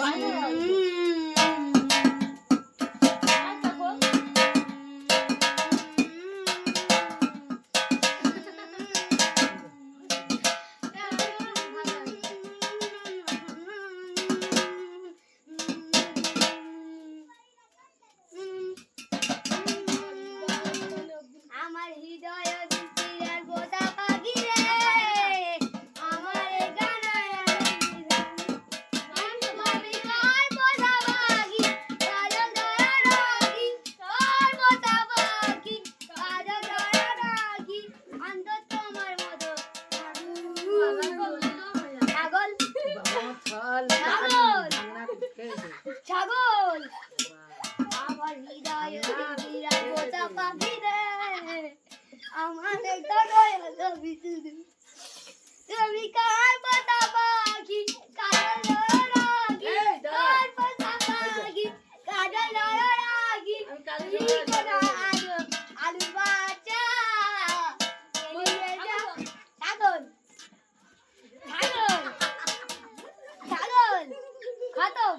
আমার ছাগল। আমার হৃদয় হৃদয় পাখি? রে আমার রাগি। কার পাতা পাখি? আলু। ছাগল। ছাগল। ছাগল।